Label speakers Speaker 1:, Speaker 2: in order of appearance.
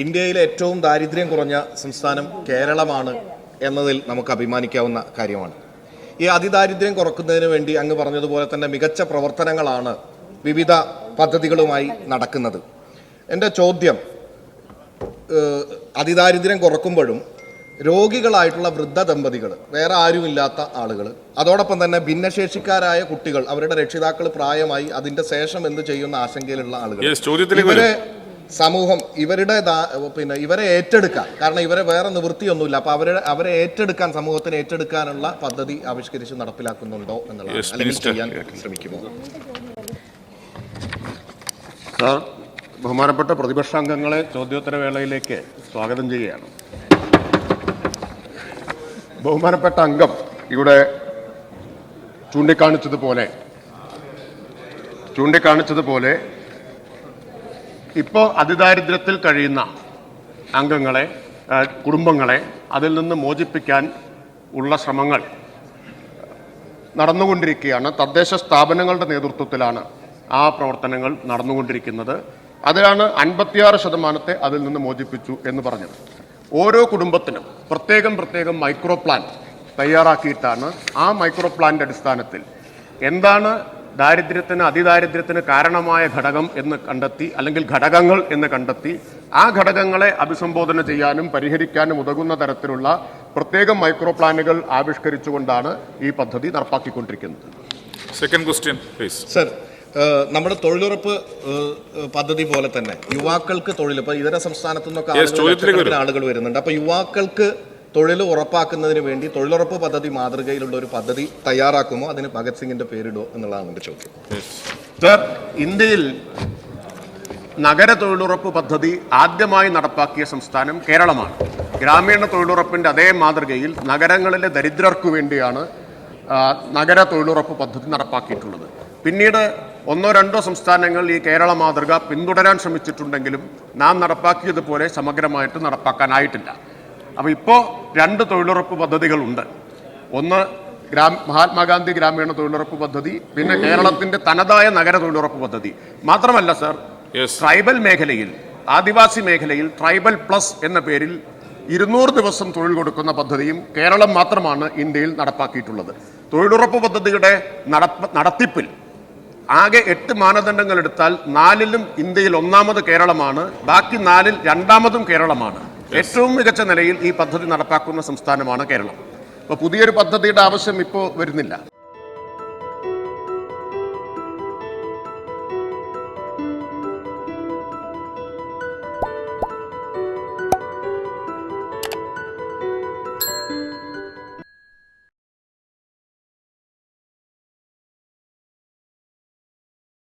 Speaker 1: ഇന്ത്യയിലെ ഏറ്റവും ദാരിദ്ര്യം കുറഞ്ഞ സംസ്ഥാനം കേരളമാണ് എന്നതിൽ നമുക്ക് അഭിമാനിക്കാവുന്ന കാര്യമാണ്. ഈ അതിദാരിദ്ര്യം കുറക്കുന്നതിന് വേണ്ടി അങ്ങ് പറഞ്ഞതുപോലെ തന്നെ മികച്ച പ്രവർത്തനങ്ങളാണ് വിവിധ പദ്ധതികളുമായി നടക്കുന്നത്. എന്റെ ചോദ്യം അതിദാരിദ്ര്യം കുറക്കുമ്പോഴും രോഗികളായിട്ടുള്ള വൃദ്ധ ദമ്പതികൾ വേറെ ആരുമില്ലാത്ത ആളുകൾ അതോടൊപ്പം തന്നെ ഭിന്നശേഷിക്കാരായ കുട്ടികൾ അവരുടെ രക്ഷിതാക്കൾ പ്രായമായി അതിന്റെ ശേഷം എന്ത് ചെയ്യുന്ന ആശങ്കയിലുള്ള ആളുകൾ ഇവരെ സമൂഹം ഇവരുടെ പിന്നെ ഇവരെ ഏറ്റെടുക്കാം കാരണം ഇവരെ വേറെ നിവൃത്തിയൊന്നുമില്ല. അപ്പൊ അവരെ അവരെ ഏറ്റെടുക്കാൻ സമൂഹത്തിന് ഏറ്റെടുക്കാനുള്ള പദ്ധതി ആവിഷ്കരിച്ച് നടപ്പിലാക്കുന്നുണ്ടോ എന്നുള്ളത്
Speaker 2: Yes,
Speaker 1: അല്ലെങ്കിൽ. ചെയ്യാൻ ശ്രമിക്കുമോ?
Speaker 3: സാർ ബഹുമാനപ്പെട്ട പ്രതിപക്ഷാംഗങ്ങളെ ചോദ്യോത്തര വേളയിലേക്ക് സ്വാഗതം ചെയ്യുകയാണ്. ബഹുമാനപ്പെട്ട അംഗം ഇവിടെ ചൂണ്ടിക്കാണിച്ചതുപോലെ ചൂണ്ടിക്കാണിച്ചതുപോലെ ഇപ്പോൾ അതിദാരിദ്ര്യത്തിൽ കഴിയുന്ന അംഗങ്ങളെ കുടുംബങ്ങളെ അതിൽ നിന്ന് മോചിപ്പിക്കാൻ ഉള്ള ശ്രമങ്ങൾ നടന്നുകൊണ്ടിരിക്കുകയാണ്. തദ്ദേശ സ്ഥാപനങ്ങളുടെ നേതൃത്വത്തിലാണ് ആ പ്രവർത്തനങ്ങൾ നടന്നുകൊണ്ടിരിക്കുന്നത്. അതിലാണ് അൻപത്തിയാറ് ശതമാനത്തെ അതിൽ നിന്ന് മോചിപ്പിച്ചു എന്ന് പറഞ്ഞത്. ഓരോ കുടുംബത്തിനും പ്രത്യേകം പ്രത്യേകം മൈക്രോ പ്ലാൻ തയ്യാറാക്കിയിട്ടാണ് ആ മൈക്രോ പ്ലാന്റെ അടിസ്ഥാനത്തിൽ എന്താണ് ദാരിദ്ര്യത്തിന് അതിദാരിദ്ര്യത്തിന് കാരണമായ ഘടകം എന്ന് കണ്ടെത്തി അല്ലെങ്കിൽ ഘടകങ്ങൾ എന്ന് കണ്ടെത്തി ആ ഘടകങ്ങളെ അഭിസംബോധന ചെയ്യാനും പരിഹരിക്കാനും ഉതകുന്ന തരത്തിലുള്ള പ്രത്യേകം മൈക്രോ പ്ലാനുകൾ ആവിഷ്കരിച്ചുകൊണ്ടാണ് ഈ പദ്ധതി നടപ്പാക്കിക്കൊണ്ടിരിക്കുന്നത്.
Speaker 2: സെക്കൻഡ് ക്വസ്റ്റ്യൻ പ്ലീസ്
Speaker 1: സർ നമ്മുടെ തൊഴിലുറപ്പ് പദ്ധതി പോലെ തന്നെ യുവാക്കൾക്ക് തൊഴിൽ ഇപ്പൊ ഇതര സംസ്ഥാനത്തു നിന്നൊക്കെ ആളുകൾ വരുന്നുണ്ട്. അപ്പൊ യുവാക്കൾക്ക് തൊഴിൽ ഉറപ്പാക്കുന്നതിന് വേണ്ടി തൊഴിലുറപ്പ് പദ്ധതി മാതൃകയിലുള്ള ഒരു പദ്ധതി തയ്യാറാക്കുമോ? അതിന് ഭഗത് സിംഗിന്റെ പേരിടോ എന്നുള്ളതാണ് എന്റെ ചോദ്യം.
Speaker 3: സർ ഇന്ത്യയിൽ നഗര തൊഴിലുറപ്പ് പദ്ധതി ആദ്യമായി നടപ്പാക്കിയ സംസ്ഥാനം കേരളമാണ്. ഗ്രാമീണ തൊഴിലുറപ്പിന്റെ അതേ മാതൃകയിൽ നഗരങ്ങളിലെ ദരിദ്രർക്കു വേണ്ടിയാണ് നഗര തൊഴിലുറപ്പ് പദ്ധതി നടപ്പാക്കിയിട്ടുള്ളത്. പിന്നീട് ഒന്നോ രണ്ടോ സംസ്ഥാനങ്ങൾ ഈ കേരള മാതൃക പിന്തുടരാൻ ശ്രമിച്ചിട്ടുണ്ടെങ്കിലും നാം നടപ്പാക്കിയതുപോലെ സമഗ്രമായിട്ട് നടപ്പാക്കാനായിട്ടില്ല. അപ്പോൾ ഇപ്പോൾ രണ്ട് തൊഴിലുറപ്പ് പദ്ധതികളുണ്ട്. ഒന്ന് ഗ്രാം മഹാത്മാഗാന്ധി ഗ്രാമീണ തൊഴിലുറപ്പ് പദ്ധതി പിന്നെ കേരളത്തിന്റെ തനതായ നഗര തൊഴിലുറപ്പ് പദ്ധതി. മാത്രമല്ല സർ ട്രൈബൽ മേഖലയിൽ ആദിവാസി മേഖലയിൽ ട്രൈബൽ പ്ലസ് എന്ന പേരിൽ ഇരുന്നൂറ് ദിവസം തൊഴിൽ കൊടുക്കുന്ന പദ്ധതിയും കേരളം മാത്രമാണ് ഇന്ത്യയിൽ നടപ്പാക്കിയിട്ടുള്ളത്. തൊഴിലുറപ്പ് പദ്ധതിയുടെ നടത്തിപ്പിൽ ആകെ എട്ട് മാനദണ്ഡങ്ങൾ എടുത്താൽ നാലിലും ഇന്ത്യയിൽ ഒന്നാമത് കേരളമാണ് ബാക്കി നാലിൽ രണ്ടാമതും കേരളമാണ്. ഏറ്റവും മികച്ച നിലയിൽ ഈ പദ്ധതി നടപ്പാക്കുന്ന സംസ്ഥാനമാണ് കേരളം. അപ്പോൾ പുതിയൊരു പദ്ധതിയുടെ ആവശ്യം ഇപ്പോൾ വരുന്നില്ല.